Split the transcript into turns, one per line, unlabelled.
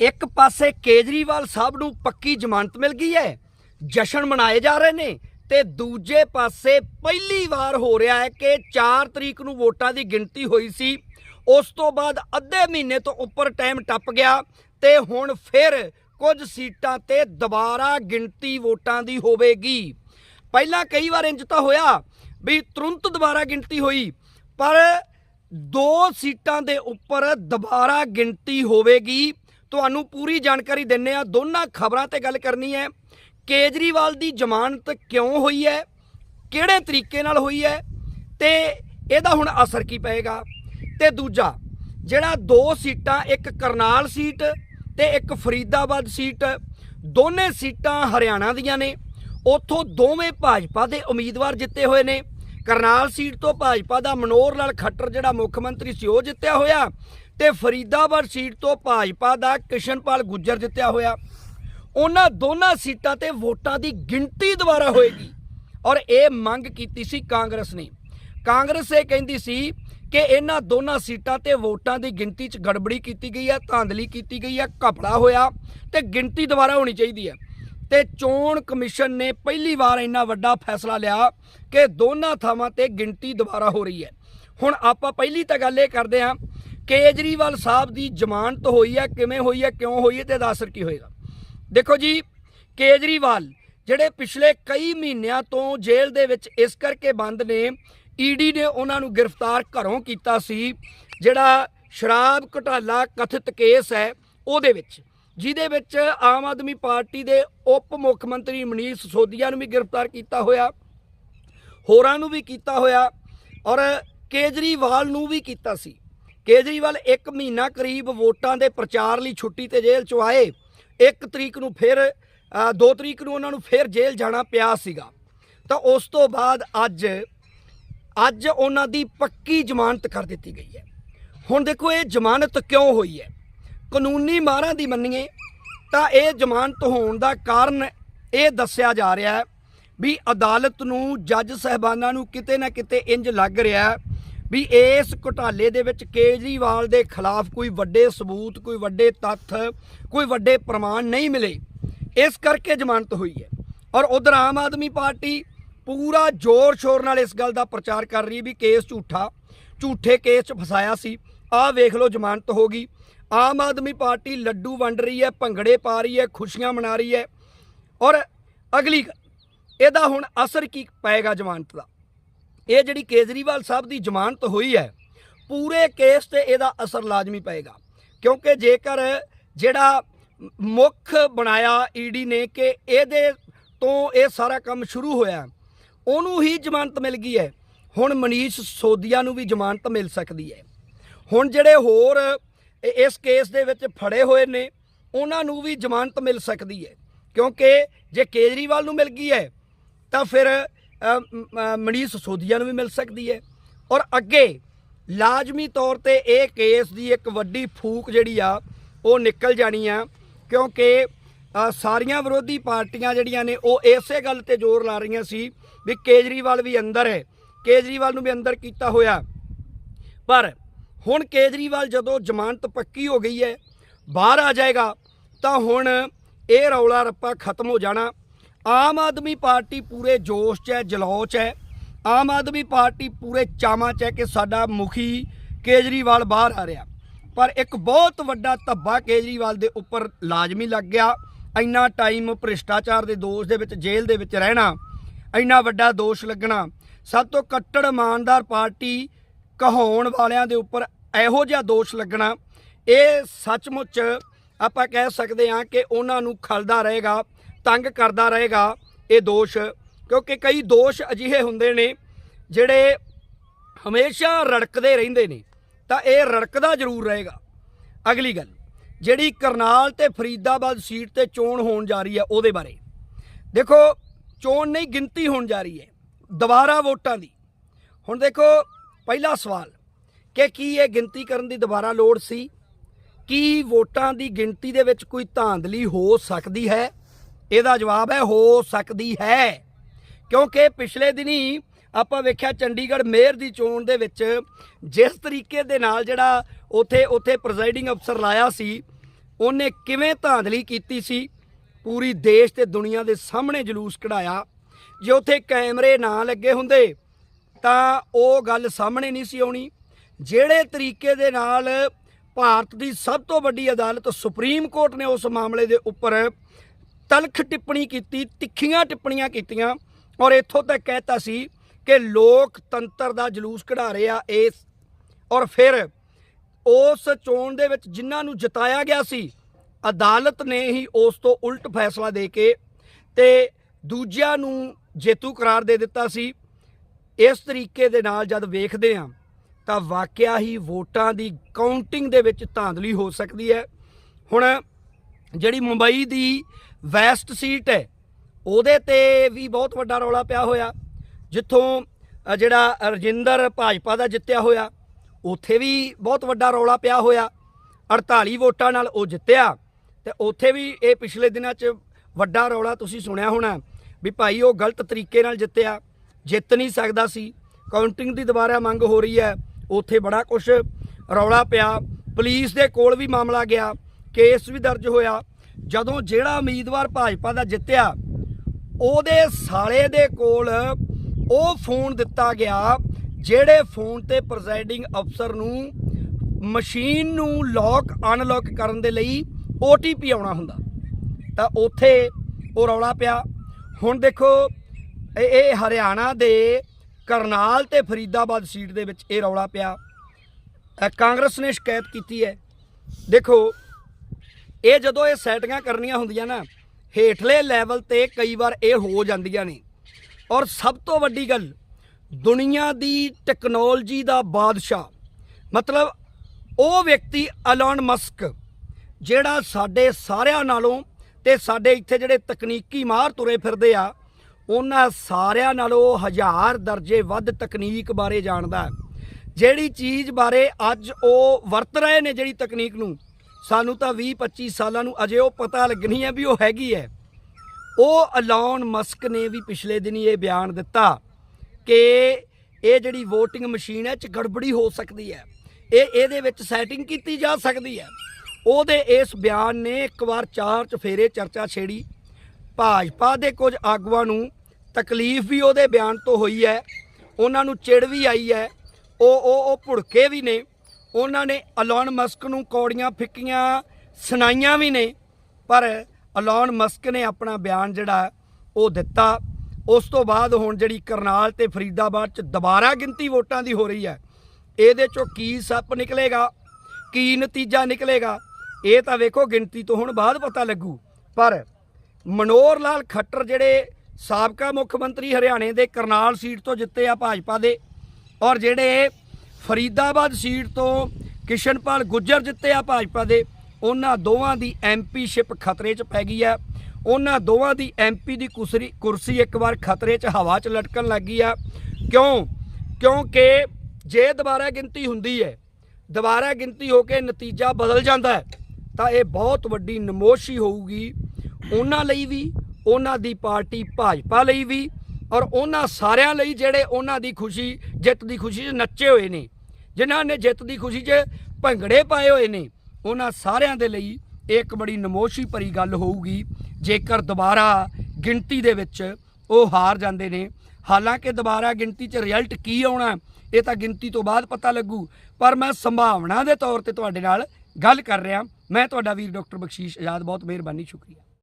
ਇੱਕ ਪਾਸੇ ਕੇਜਰੀਵਾਲ ਸਾਹਿਬ ਨੂੰ ਪੱਕੀ ਜ਼ਮਾਨਤ ਮਿਲ ਗਈ ਹੈ, ਜਸ਼ਨ ਮਨਾਏ ਜਾ ਰਹੇ ਨੇ ਤੇ ਦੂਜੇ ਪਾਸੇ ਪਹਿਲੀ ਵਾਰ ਹੋ ਰਿਹਾ ਹੈ ਕਿ 4 ਤਰੀਕ ਨੂੰ ਵੋਟਾਂ ਦੀ ਗਿਣਤੀ ਹੋਈ ਸੀ। ਉਸ ਤੋਂ ਬਾਅਦ ਅੱਧੇ ਮਹੀਨੇ ਤੋਂ ਉੱਪਰ ਟਾਈਮ ਟੱਪ ਗਿਆ ਤੇ ਹੁਣ ਫਿਰ ਕੁਝ ਸੀਟਾਂ ਤੇ ਦੁਬਾਰਾ ਗਿਣਤੀ ਵੋਟਾਂ ਦੀ ਹੋਵੇਗੀ। ਪਹਿਲਾਂ ਕਈ ਵਾਰ ਇੰਜ ਤਾਂ ਹੋਇਆ ਵੀ ਤੁਰੰਤ ਦੁਬਾਰਾ ਗਿਣਤੀ ਹੋਈ, ਪਰ ਦੋ ਸੀਟਾਂ ਦੇ ਉੱਪਰ ਦੁਬਾਰਾ ਗਿਣਤੀ ਹੋਵੇਗੀ। ਤੁਹਾਨੂੰ ਪੂਰੀ ਜਾਣਕਾਰੀ ਦਿੰਨੇ ਆ। ਦੋਨਾਂ ਖਬਰਾਂ ਤੇ ਗੱਲ ਕਰਨੀ ਹੈ। ਕੇਜਰੀਵਾਲ ਦੀ ਜ਼ਮਾਨਤ ਕਿਉਂ ਹੋਈ ਹੈ? ਕਿਹੜੇ ਤਰੀਕੇ ਨਾਲ ਹੋਈ ਹੈ? ਤੇ ਇਹਦਾ ਹੁਣ ਅਸਰ ਕੀ ਪਏਗਾ? ਤੇ ਦੂਜਾ, ਜਿਹੜਾ ਦੋ ਸੀਟਾਂ, ਇੱਕ ਕਰਨਾਲ ਸੀਟ ਤੇ ਇੱਕ ਫਰੀਦਾਬਾਦ ਸੀਟ, ਦੋਨੇ ਸੀਟਾਂ ਹਰਿਆਣਾ ਦੀਆਂ ਨੇ। ਉੱਥੋਂ ਦੋਵੇਂ ਭਾਜਪਾ ਦੇ ਉਮੀਦਵਾਰ ਜਿੱਤੇ ਹੋਏ ਨੇ। ਕਰਨਾਲ ਸੀਟ ਤੋਂ ਭਾਜਪਾ ਦਾ ਮਨੋਹਰ ਲਾਲ ਖੱਟਰ, ਜਿਹੜਾ ਮੁੱਖ ਮੰਤਰੀ ਸੀ, ਉਹ ਜਿੱਤਿਆ ਹੋਇਆ। ਤੇ ਫਰੀਦਾਬਾਦ ਸੀਟ ਤੋਂ ਭਾਜਪਾ ਦਾ ਕਿਸ਼ਨਪਾਲ ਗੁੱਜਰ ਜਿੱਤਿਆ ਹੋਇਆ। ਉਹਨਾਂ ਦੋਨਾਂ ਸੀਟਾਂ ਤੇ ਵੋਟਾਂ ਦੀ ਗਿਣਤੀ ਦੁਬਾਰਾ ਹੋਏਗੀ। ਔਰ ਇਹ ਮੰਗ ਕੀਤੀ ਸੀ ਕਾਂਗਰਸ ਨੇ। ਕਾਂਗਰਸ ਇਹ ਕਹਿੰਦੀ ਸੀ ਕਿ ਇਹਨਾਂ ਦੋਨਾਂ ਸੀਟਾਂ ਤੇ ਵੋਟਾਂ ਦੀ ਗਿਣਤੀ 'ਚ ਗੜਬੜੀ ਕੀਤੀ ਗਈ ਹੈ, ਧਾਂਦਲੀ ਕੀਤੀ ਗਈ ਹੈ, ਘਪਲਾ ਹੋਇਆ ਤੇ ਗਿਣਤੀ ਦੁਬਾਰਾ ਹੋਣੀ ਚਾਹੀਦੀ ਹੈ। ਤੇ ਚੋਣ ਕਮਿਸ਼ਨ ਨੇ ਪਹਿਲੀ ਵਾਰ ਇੰਨਾ ਵੱਡਾ ਫੈਸਲਾ ਲਿਆ ਕਿ ਦੋਨਾਂ ਥਾਵਾਂ ਤੇ ਗਿਣਤੀ ਦੁਬਾਰਾ ਹੋ ਰਹੀ ਹੈ। ਹੁਣ ਆਪਾਂ ਪਹਿਲੀ ਤਾਂ ਗੱਲ ਇਹ ਕਰਦੇ ਹਾਂ ਕੇਜਰੀਵਾਲ ਸਾਹਿਬ ਦੀ ਜ਼ਮਾਨਤ ਹੋਈ ਹੈ, ਕਿਵੇਂ ਹੋਈ ਹੈ, ਕਿਉਂ ਹੋਈ ਹੈ ਤੇ ਇਹਦਾ ਅਸਰ ਕੀ ਹੋਏਗਾ? ਦੇਖੋ ਜੀ, ਕੇਜਰੀਵਾਲ ਜਿਹੜੇ ਪਿਛਲੇ ਕਈ ਮਹੀਨਿਆਂ ਤੋਂ ਜੇਲ੍ਹ ਦੇ ਵਿੱਚ ਇਸ ਕਰਕੇ ਬੰਦ ਨੇ ਈਡੀ ਨੇ ਉਹਨਾਂ ਨੂੰ ਗ੍ਰਿਫਤਾਰ ਘਰੋਂ ਕੀਤਾ ਸੀ, ਜਿਹੜਾ ਸ਼ਰਾਬ ਘੁਟਾਲਾ ਕਥਿਤ ਕੇਸ ਹੈ ਉਹਦੇ ਵਿੱਚ, ਜਿਹਦੇ ਵਿੱਚ ਆਮ ਆਦਮੀ ਪਾਰਟੀ ਦੇ ਉਪ ਮੁੱਖ ਮੰਤਰੀ ਮਨੀਸ਼ ਸੋਦੀਆ ਨੂੰ ਵੀ ਗ੍ਰਿਫਤਾਰ ਕੀਤਾ ਹੋਇਆ, ਹੋਰਾਂ ਨੂੰ ਵੀ ਕੀਤਾ ਹੋਇਆ ਔਰ ਕੇਜਰੀਵਾਲ ਨੂੰ ਵੀ ਕੀਤਾ ਸੀ। ਕੇਜਰੀਵਾਲ 1 ਮਹੀਨਾ ਕਰੀਬ ਵੋਟਾਂ ਦੇ ਪ੍ਰਚਾਰ ਲਈ ਛੁੱਟੀ ਤੇ ਜੇਲ੍ਹ ਚੋਂ ਆਏ। 1 ਤਰੀਕ ਨੂੰ ਫਿਰ 2 ਤਰੀਕ ਨੂੰ ਉਹਨਾਂ ਨੂੰ ਫਿਰ ਜੇਲ੍ਹ ਜਾਣਾ ਪਿਆ ਸੀਗਾ। ਤਾਂ ਉਸ ਤੋਂ ਬਾਅਦ ਅੱਜ ਅੱਜ ਉਹਨਾਂ ਦੀ ਪੱਕੀ ਜ਼ਮਾਨਤ ਕਰ ਦਿੱਤੀ ਗਈ ਹੈ। ਹੁਣ ਦੇਖੋ ਇਹ ਜ਼ਮਾਨਤ ਕਿਉਂ ਹੋਈ ਹੈ? ਕਾਨੂੰਨੀ ਮਾਰਾਂ ਦੀ ਮੰਨੀਏ ਤਾਂ ਇਹ ਜ਼ਮਾਨਤ ਹੋਣ ਦਾ ਕਾਰਨ ਇਹ ਦੱਸਿਆ ਜਾ ਰਿਹਾ ਹੈ ਵੀ ਅਦਾਲਤ ਨੂੰ, ਜੱਜ ਸਹਿਬਾਨਾਂ ਨੂੰ ਕਿਤੇ ਨਾ ਕਿਤੇ ਇੰਜ ਲੱਗ ਰਿਹਾ ਹੈ ਵੀ ਇਸ ਘੁਟਾਲੇ ਦੇ ਵਿੱਚ ਕੇਜਰੀਵਾਲ ਦੇ ਖਿਲਾਫ ਕੋਈ ਵੱਡੇ ਸਬੂਤ ਕੋਈ ਵੱਡੇ ਤੱਥ ਕੋਈ ਵੱਡੇ ਪ੍ਰਮਾਣ ਨਹੀਂ ਮਿਲੇ। ਇਸ ਕਰਕੇ ਜ਼ਮਾਨਤ ਹੋਈ ਹੈ। ਔਰ ਉਧਰ ਆਮ ਆਦਮੀ ਪਾਰਟੀ ਪੂਰਾ ਜ਼ੋਰ ਸ਼ੋਰ ਨਾਲ ਇਸ ਗੱਲ ਦਾ ਪ੍ਰਚਾਰ ਕਰ ਰਹੀ ਵੀ ਕੇਸ ਝੂਠਾ ਝੂਠੇ ਕੇਸ 'ਚ ਫਸਾਇਆ ਸੀ। ਆਹ ਵੇਖ ਲਓ ਜ਼ਮਾਨਤ ਹੋ ਗਈ। ਆਮ ਆਦਮੀ ਪਾਰਟੀ ਲੱਡੂ ਵੰਡ ਰਹੀ ਹੈ ਭੰਗੜੇ ਪਾ ਰਹੀ ਹੈ ਖੁਸ਼ੀਆਂ ਮਨਾ ਰਹੀ ਹੈ। ਔਰ ਅਗਲੀ ਗੱਲ, ਇਹਦਾ ਹੁਣ ਅਸਰ ਕੀ ਪਏਗਾ ਜ਼ਮਾਨਤ ਦਾ? ਇਹ ਜਿਹੜੀ ਕੇਜਰੀਵਾਲ ਸਾਹਿਬ ਦੀ ਜ਼ਮਾਨਤ ਹੋਈ ਹੈ, ਪੂਰੇ ਕੇਸ ਤੇ ਇਹਦਾ ਅਸਰ ਲਾਜ਼ਮੀ ਪਏਗਾ। ਕਿਉਂਕਿ ਜੇਕਰ ਜਿਹੜਾ ਮੁੱਖ ਬਣਾਇਆ ਈਡੀ ਨੇ ਕਿ ਇਹਦੇ ਤੋਂ ਇਹ ਸਾਰਾ ਕੰਮ ਸ਼ੁਰੂ ਹੋਇਆ, ਉਹਨੂੰ ਹੀ ਜ਼ਮਾਨਤ ਮਿਲ ਗਈ ਹੈ। ਹੁਣ ਮਨੀਸ਼ ਸੋਦੀਆ ਨੂੰ ਵੀ ਜ਼ਮਾਨਤ ਮਿਲ ਸਕਦੀ ਹੈ। ਹੁਣ ਜਿਹੜੇ ਹੋਰ ਇਸ ਕੇਸ ਦੇ ਵਿੱਚ ਫੜੇ ਹੋਏ ਨੇ, ਉਹਨਾਂ ਨੂੰ ਵੀ ਜ਼ਮਾਨਤ ਮਿਲ ਸਕਦੀ ਹੈ। ਕਿਉਂਕਿ ਜੇ ਕੇਜਰੀਵਾਲ ਨੂੰ ਮਿਲ ਗਈ ਹੈ, ਤਾਂ ਫਿਰ ਮਨੀਸ਼ ਸੋਦੀਆ ਨੂੰ ਵੀ ਮਿਲ ਸਕਦੀ ਹੈ। ਔਰ ਅੱਗੇ, ਲਾਜ਼ਮੀ ਤੌਰ ਤੇ ਇਹ ਕੇਸ ਦੀ ਇੱਕ ਵੱਡੀ ਫੂਕ ਜਿਹੜੀ ਆ, ਉਹ ਨਿਕਲ ਜਾਣੀ ਆ, ਕਿਉਂਕਿ ਸਾਰੀਆਂ ਵਿਰੋਧੀ ਪਾਰਟੀਆਂ ਜਿਹੜੀਆਂ ਨੇ, ਉਹ ਇਸੇ ਗੱਲ ਤੇ ਜ਼ੋਰ ਲਾ ਰਹੀਆਂ ਸੀ ਵੀ ਕੇਜਰੀਵਾਲ ਵੀ ਅੰਦਰ ਹੈ। ਕੇਜਰੀਵਾਲ ਨੂੰ ਵੀ ਅੰਦਰ ਕੀਤਾ ਹੋਇਆ। ਪਰ ਹੁਣ ਕੇਜਰੀਵਾਲ ਜਦੋਂ ਜ਼ਮਾਨਤ ਪੱਕੀ ਹੋ ਗਈ ਹੈ, ਬਾਹਰ ਆ ਜਾਏਗਾ, ਤਾਂ ਹੁਣ ਇਹ ਰੌਲਾ ਰੱਪਾ ਖਤਮ ਹੋ ਜਾਣਾ। ਆਮ ਆਦਮੀ ਪਾਰਟੀ ਪੂਰੇ ਜੋਸ਼ 'ਚ ਹੈ ਜਲੌ 'ਚ ਹੈ। ਆਮ ਆਦਮੀ ਪਾਰਟੀ ਪੂਰੇ ਚਾਵਾਂ 'ਚ ਹੈ ਕਿ ਸਾਡਾ ਮੁਖੀ ਕੇਜਰੀਵਾਲ ਬਾਹਰ ਆ ਰਿਹਾ। ਪਰ ਇੱਕ ਬਹੁਤ ਵੱਡਾ ਧੱਬਾ ਕੇਜਰੀਵਾਲ ਦੇ ਉੱਪਰ ਲਾਜ਼ਮੀ ਲੱਗ ਗਿਆ। ਇੰਨਾ ਟਾਈਮ ਭ੍ਰਿਸ਼ਟਾਚਾਰ ਦੇ ਦੋਸ਼ ਦੇ ਵਿੱਚ, ਜੇਲ੍ਹ ਦੇ ਵਿੱਚ ਰਹਿਣਾ, ਇੰਨਾ ਵੱਡਾ ਦੋਸ਼ ਲੱਗਣਾ, ਸਭ ਤੋਂ ਕੱਟੜ ਇਮਾਨਦਾਰ ਪਾਰਟੀ ਕਹਾਉਣ ਵਾਲਿਆਂ ਦੇ ਉੱਪਰ ਇਹੋ ਜਿਹਾ ਦੋਸ਼ ਲੱਗਣਾ, ਇਹ ਸੱਚਮੁੱਚ ਆਪਾਂ ਕਹਿ ਸਕਦੇ ਹਾਂ ਕਿ ਉਹਨਾਂ ਨੂੰ ਖਲਦਾ ਰਹੇਗਾ। ਤੰਗ ਕਰਦਾ ਰਹੇਗਾ ਇਹ ਦੋਸ਼, ਕਿਉਂਕਿ ਕਈ ਦੋਸ਼ ਅਜਿਹੇ ਹੁੰਦੇ ਨੇ ਜਿਹੜੇ ਹਮੇਸ਼ਾ ਰੜਕਦੇ ਰਹਿੰਦੇ ਨੇ, ਤਾਂ ਇਹ ਰੜਕਦਾ ਜ਼ਰੂਰ ਰਹੇਗਾ। ਅਗਲੀ ਗੱਲ, ਜਿਹੜੀ ਕਰਨਾਲ ਤੇ ਫਰੀਦਾਬਾਦ ਸੀਟ ਤੇ ਚੋਣ ਹੋਣ ਜਾ ਰਹੀ ਹੈ ਉਹਦੇ ਬਾਰੇ। ਦੇਖੋ, ਚੋਣ ਨਹੀਂ, ਗਿਣਤੀ ਹੋਣ ਜਾ ਰਹੀ ਹੈ, ਦੁਬਾਰਾ ਵੋਟਾਂ ਦੀ। ਹੁਣ ਦੇਖੋ, ਪਹਿਲਾ ਸਵਾਲ, ਕਿ ਕੀ ਇਹ ਗਿਣਤੀ ਕਰਨ ਦੀ ਦੁਬਾਰਾ ਲੋੜ ਸੀ? ਕੀ ਵੋਟਾਂ ਦੀ ਗਿਣਤੀ ਦੇ ਵਿੱਚ ਕੋਈ ਧਾਂਦਲੀ ਹੋ ਸਕਦੀ ਹੈ? ਇਹਦਾ ਜਵਾਬ ਹੈ, ਹੋ ਸਕਦੀ ਹੈ। ਕਿਉਂਕਿ ਪਿਛਲੇ ਦਿਨੀ ਆਪਾਂ ਵੇਖਿਆ ਚੰਡੀਗੜ੍ਹ ਮੇਅਰ ਦੀ ਚੋਣ ਦੇ ਵਿੱਚ ਜਿਸ ਤਰੀਕੇ ਦੇ ਨਾਲ ਜਿਹੜਾ ਉਥੇ ਉਥੇ ਪ੍ਰੈਜ਼ਾਈਡਿੰਗ ਅਫਸਰ ਲਾਇਆ ਸੀ, ਉਹਨੇ ਕਿਵੇਂ ਧਾਂਦਲੀ ਕੀਤੀ ਸੀ, ਪੂਰੀ ਦੇਸ਼ ਤੇ ਦੁਨੀਆ ਦੇ ਸਾਹਮਣੇ ਜਲੂਸ ਕਢਾਇਆ। ਜੇ ਉੱਥੇ ਕੈਮਰੇ ਨਾ ਲੱਗੇ ਹੁੰਦੇ, ਤਾਂ ਉਹ ਗੱਲ ਸਾਹਮਣੇ ਨਹੀਂ ਸੀ ਆਉਣੀ। ਜਿਹੜੇ ਤਰੀਕੇ ਦੇ ਨਾਲ ਭਾਰਤ ਦੀ ਸਭ ਤੋਂ ਵੱਡੀ ਅਦਾਲਤ ਸੁਪਰੀਮ ਕੋਰਟ ਨੇ ਉਸ ਮਾਮਲੇ ਦੇ ਉੱਪਰ ਤਲਖ ਟਿੱਪਣੀ ਕੀਤੀ, ਤਿੱਖੀਆਂ ਟਿੱਪਣੀਆਂ ਕੀਤੀਆਂ। ਔਰ ਇੱਥੋਂ ਤੱਕ ਕਹਿਤਾ ਸੀ ਕਿ ਲੋਕਤੰਤਰ ਦਾ ਜਲੂਸ ਕਢਾ ਰਹੇ ਆ ਇਸ। ਔਰ ਫਿਰ ਉਸ ਚੋਣ ਦੇ ਵਿੱਚ ਜਿਨ੍ਹਾਂ ਨੂੰ ਜਿਤਾਇਆ ਗਿਆ ਸੀ, ਅਦਾਲਤ ਨੇ ਹੀ ਉਸ ਤੋਂ ਉਲਟ ਫੈਸਲਾ ਦੇ ਕੇ ਤੇ ਦੂਜਿਆਂ ਨੂੰ ਜੇਤੂ ਕਰਾਰ ਦੇ ਦਿੱਤਾ ਸੀ। ਇਸ ਤਰੀਕੇ ਦੇ ਨਾਲ ਜਦ ਵੇਖਦੇ ਹਾਂ, ਤਾਂ ਵਾਕਿਆ ਹੀ ਵੋਟਾਂ ਦੀ ਕਾਊਂਟਿੰਗ ਦੇ ਵਿੱਚ ਧਾਂਦਲੀ ਹੋ ਸਕਦੀ ਹੈ। ਹੁਣ ਜਿਹੜੀ ਮੁੰਬਈ ਦੀ ਵੈਸਟ ਸੀਟ ਹੈ। ਉਹਦੇ ਤੇ ਵੀ ਬਹੁਤ ਵੱਡਾ ਰੌਲਾ ਪਿਆ ਹੋਇਆ। ਜਿੱਥੋਂ ਜਿਹੜਾ ਰਜਿੰਦਰ ਭਾਜਪਾ ਦਾ ਜਿੱਤਿਆ ਹੋਇਆ, ਉੱਥੇ ਵੀ ਬਹੁਤ ਵੱਡਾ ਰੌਲਾ ਪਿਆ ਹੋਇਆ। 48 ਵੋਟਾਂ ਨਾਲ ਉਹ ਜਿੱਤਿਆ। ਤੇ ਉੱਥੇ ਵੀ ਇਹ ਪਿਛਲੇ ਦਿਨਾਂ 'ਚ ਵੱਡਾ ਰੌਲਾ ਤੁਸੀਂ ਸੁਣਿਆ ਹੋਣਾ ਵੀ ਭਾਈ ਉਹ ਗਲਤ ਤਰੀਕੇ ਨਾਲ ਜਿੱਤਿਆ। ਜਿੱਤ ਨਹੀਂ ਸਕਦਾ ਸੀ। ਕਾਊਂਟਿੰਗ ਦੀ ਦੁਬਾਰਾ ਮੰਗ ਹੋ ਰਹੀ ਹੈ। ਉੱਥੇ ਬੜਾ ਕੁਝ ਰੌਲਾ ਪਿਆ। ਪੁਲਿਸ ਦੇ ਕੋਲ ਵੀ ਮਾਮਲਾ ਗਿਆ। ਕੇਸ ਵੀ ਦਰਜ ਹੋਇਆ। ਜਦੋਂ ਜਿਹੜਾ ਉਮੀਦਵਾਰ ਭਾਜਪਾ ਦਾ ਜਿੱਤਿਆ, ਉਹਦੇ ਸਾਲੇ ਦੇ ਕੋਲ ਉਹ ਫੋਨ ਦਿੱਤਾ ਗਿਆ, ਜਿਹੜੇ ਫੋਨ ਤੇ ਪ੍ਰੈਜ਼ਾਈਡਿੰਗ ਅਫਸਰ ਨੂੰ ਮਸ਼ੀਨ ਨੂੰ ਲੌਕ ਅਨਲੌਕ ਕਰਨ ਦੇ ਲਈ OTP ਆਉਣਾ ਹੁੰਦਾ। ਤਾਂ ਉੱਥੇ ਉਹ ਰੌਲਾ ਪਿਆ। ਹੁਣ ਦੇਖੋ, ਇਹ ਹਰਿਆਣਾ ਦੇ ਕਰਨਾਲ ਤੇ ਫਰੀਦਾਬਾਦ ਸੀਟ ਦੇ ਵਿੱਚ ਇਹ ਰੌਲਾ ਪਿਆ। ਕਾਂਗਰਸ ਨੇ ਸ਼ਿਕਾਇਤ ਕੀਤੀ ਹੈ। ਦੇਖੋ ਇਹ ਜਦੋਂ ਇਹ ਸੈਟਿੰਗਾਂ ਕਰਨੀਆਂ ਹੁੰਦੀਆਂ ਨਾ, ਹੇਠਲੇ ਲੈਵਲ ਤੇ ਕਈ ਵਾਰ ਇਹ ਹੋ ਜਾਂਦੀਆਂ ਨੇ। ਔਰ ਸਭ ਤੋਂ ਵੱਡੀ ਗੱਲ, ਦੁਨੀਆ ਦੀ ਟੈਕਨੋਲੋਜੀ ਦਾ ਬਾਦਸ਼ਾਹ, ਮਤਲਬ ਉਹ ਵਿਅਕਤੀ ਅਲੋਨ ਮਸਕ ਜਿਹੜਾ ਸਾਡੇ ਸਾਰਿਆਂ ਨਾਲੋਂ ਤੇ ਸਾਡੇ ਇੱਥੇ ਜਿਹੜੇ ਤਕਨੀਕੀ ਮਾਹਰ ਤੁਰੇ ਫਿਰਦੇ ਆ, ਉਹਨਾਂ ਸਾਰਿਆਂ ਨਾਲੋਂ ਹਜ਼ਾਰ ਦਰਜੇ ਵੱਧ ਤਕਨੀਕ ਬਾਰੇ ਜਾਣਦਾ ਜਿਹੜੀ ਚੀਜ਼ ਬਾਰੇ ਅੱਜ ਉਹ ਵਰਤ ਰਹੇ ਨੇ ਜਿਹੜੀ ਤਕਨੀਕ ਨੂੰ ਸਾਨੂੰ ਤਾਂ 20 25 ਸਾਲਾਂ ਨੂੰ ਅਜੇ ਉਹ ਪਤਾ ਲੱਗਣੀ ਹੈ ਵੀ ਉਹ ਹੈਗੀ ਹੈ ਉਹ ਅਲੋਨ ਮਸਕ ਨੇ ਵੀ ਪਿਛਲੇ ਦਿਨੀ ਇਹ ਬਿਆਨ ਦਿੱਤਾ ਕਿ ਇਹ ਜਿਹੜੀ VOTING ਮਸ਼ੀਨ ਹੈ ਚ ਗੜਬੜੀ ਹੋ ਸਕਦੀ ਹੈ ਇਹ ਇਹਦੇ ਵਿੱਚ ਸੈਟਿੰਗ ਕੀਤੀ ਜਾ ਸਕਦੀ ਹੈ ਉਹਦੇ ਇਸ ਬਿਆਨ ਨੇ ਇੱਕ ਵਾਰ ਚਾਰ ਚਫੇਰੇ ਚਰਚਾ ਛੇੜੀ। ਭਾਜਪਾ ਦੇ ਕੁਝ ਆਗੂਆਂ ਨੂੰ ਤਕਲੀਫ ਵੀ ਉਹਦੇ ਬਿਆਨ ਤੋਂ ਹੋਈ ਹੈ ਉਹਨਾਂ ਨੂੰ ਚਿੜ ਵੀ ਆਈ ਹੈ ਉਹ ਉਹ ਉਹ ਭੁੜਕੇ ਵੀ ਨੇ। ਉਹਨਾਂ ਨੇ ਅਲੋਨ ਮਸਕ ਨੂੰ ਕੌੜੀਆਂ ਫਿੱਕੀਆਂ ਸੁਣਾਈਆਂ ਵੀ ਨੇ, ਪਰ ਅਲੋਨ ਮਸਕ ਨੇ ਆਪਣਾ ਬਿਆਨ ਜਿਹੜਾ ਉਹ ਦਿੱਤਾ। ਉਸ ਤੋਂ ਬਾਅਦ ਹੁਣ ਜਿਹੜੀ ਕਰਨਾਲ ਤੇ ਫਰੀਦਾਬਾਦ ਚ ਦੁਬਾਰਾ ਗਿਣਤੀ ਵੋਟਾਂ ਦੀ ਹੋ ਰਹੀ ਹੈ, ਇਹਦੇ ਚੋਂ ਕੀ ਸੱਪ ਨਿਕਲੇਗਾ, ਕੀ ਨਤੀਜਾ ਨਿਕਲੇਗਾ, ਇਹ ਤਾਂ ਵੇਖੋ ਗਿਣਤੀ ਤੋਂ ਹੁਣ ਬਾਅਦ ਪਤਾ ਲੱਗੂ। ਪਰ ਮਨੋਹਰ ਲਾਲ ਖੱਟਰ ਜਿਹੜੇ ਸਾਬਕਾ ਮੁੱਖ ਮੰਤਰੀ ਹਰਿਆਣੇ ਦੇ ਕਰਨਾਲ ਸੀਟ ਤੋਂ ਜਿੱਤੇ ਆ ਭਾਜਪਾ ਦੇ, ਔਰ ਜਿਹੜੇ ਫਰੀਦਾਬਾਦ ਸੀਟ ਤੋਂ ਕਿਸ਼ਨਪਾਲ ਗੁੱਜਰ ਜਿੱਤੇ ਆ ਭਾਜਪਾ ਦੇ। ਉਹਨਾਂ ਦੋਵਾਂ ਦੀ ਐਮਪੀਸ਼ਿਪ ਖਤਰੇ 'ਚ ਪੈ ਗਈ ਆ। ਉਹਨਾਂ ਦੋਵਾਂ ਦੀ ਐਮਪੀ ਦੀ ਕੁਸਰੀ ਕੁਰਸੀ ਇੱਕ ਵਾਰ ਖਤਰੇ 'ਚ ਹਵਾ 'ਚ ਲਟਕਣ ਲੱਗੀ ਆ। ਕਿਉਂ? ਕਿਉਂਕਿ ਜੇ ਦੁਬਾਰਾ ਗਿਣਤੀ ਹੁੰਦੀ ਹੈ, ਦੁਬਾਰਾ ਗਿਣਤੀ ਹੋ ਕੇ ਨਤੀਜਾ ਬਦਲ ਜਾਂਦਾ ਹੈ, ਤਾਂ ਇਹ ਬਹੁਤ ਵੱਡੀ ਨਮੋਸ਼ੀ ਹੋਊਗੀ ਉਹਨਾਂ ਲਈ ਵੀ, ਉਹਨਾਂ ਦੀ ਪਾਰਟੀ ਭਾਜਪਾ ਲਈ ਵੀ ਔਰ ਉਹਨਾਂ ਸਾਰਿਆਂ ਲਈ ਜਿਹੜੇ ਉਹਨਾਂ ਦੀ ਖੁਸ਼ੀ, ਜਿੱਤ ਦੀ ਖੁਸ਼ੀ 'ਚ ਨੱਚੇ ਹੋਏ ਨੇ। ਜਿਨ੍ਹਾਂ ਨੇ ਜਿੱਤ ਦੀ ਖੁਸ਼ੀ 'ਚ ਭੰਗੜੇ ਪਾਏ ਹੋਏ ਨੇ, ਉਹਨਾਂ ਸਾਰਿਆਂ ਦੇ ਲਈ ਇਹ ਇੱਕ ਬੜੀ ਨਮੋਸ਼ੀ ਭਰੀ ਗੱਲ ਹੋਊਗੀ। ਜੇਕਰ ਦੁਬਾਰਾ ਗਿਣਤੀ ਦੇ ਵਿੱਚ ਉਹ ਹਾਰ ਜਾਂਦੇ ਨੇ, ਹਾਲਾਂਕਿ ਦੁਬਾਰਾ ਗਿਣਤੀ 'ਚ ਰਿਜ਼ਲਟ ਕੀ ਆਉਣਾ, ਇਹ ਤਾਂ ਗਿਣਤੀ ਤੋਂ ਬਾਅਦ ਪਤਾ ਲੱਗੂ। ਪਰ ਮੈਂ ਸੰਭਾਵਨਾ ਦੇ ਤੌਰ ਤੇ ਤੁਹਾਡੇ ਨਾਲ ਗੱਲ ਕਰ ਰਿਹਾ। ਮੈਂ ਤੁਹਾਡਾ ਵੀਰ ਡਾਕਟਰ ਬਖਸ਼ੀਸ਼ ਆਜ਼ਾਦ, ਬਹੁਤ ਮਿਹਰਬਾਨੀ, ਸ਼ੁਕਰੀਆ।